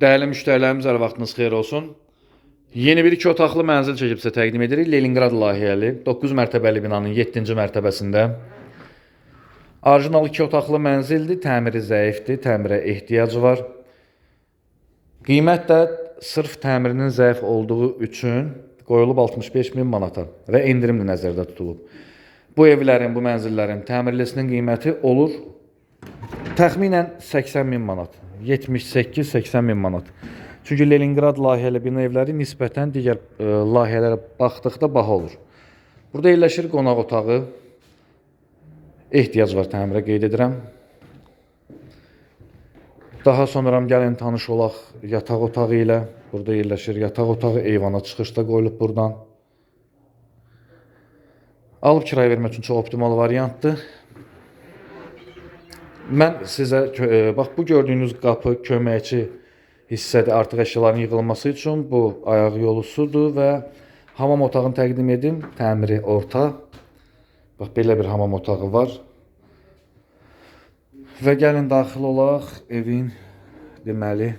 Değerli müşterilerimiz, hər vaxtınız xeyir olsun. Yeni bir iki otaqlı mənzil çəkib sizə təqdim edirik. Leningrad layihəli 9 mərtəbəli binanın 7-ci mərtəbəsində. Orijinal iki otaqlı mənzildir, təmiri zəifdir, təmirə ehtiyacı var. Qiymət də sırf təmirinin zəif olduğu üçün qoyulub 65 min manata və endirimli nəzərdə tutulub. Bu evlərin, bu mənzillərin təmirlisinin qiyməti olur təxminən 80 min manat. 78-80 min manat. Çünki Leningrad layihəli bina evləri nisbətən digər e, layihələrə baxdıqda baha olur. Burada yerləşir qonaq otağı. Ehtiyac var təmirə qeyd edirəm. Daha sonra gəlin tanış olaq yataq otağı ilə. Burada yerləşir yataq otağı, eyvana çıxışda qoyulub burdan. Alıb kirayə vermək üçün çox optimal variantdır. Mən sizə e, bax bu gördüyünüz qapı köməkçi hissədə artıq əşyaların yığılması üçün bu ayaq yolu sudur və hamam otağını təqdim edim. Təmiri orta. Bax belə bir hamam otağı var. Və gəlin daxil olaq evin deməli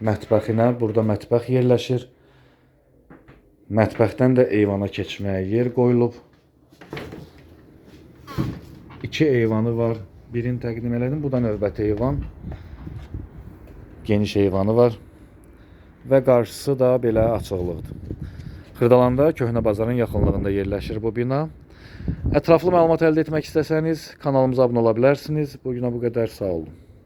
mətbəxinə. Burada mətbəx yerləşir. Mətbəxdən də eyvana keçməyə yer qoyulub. İki eyvanı var. Birini təqdim elədim. Bu da növbəti eyvan. Geniş eyvanı var. Və qarşısı da belə açıqlıqdır. Xırdalanda köhnə bazarın yaxınlığında yerləşir bu bina. Ətraflı məlumat əldə etmək istəsəniz kanalımıza abunə ola bilərsiniz. Bu günə bu qədər sağ olun.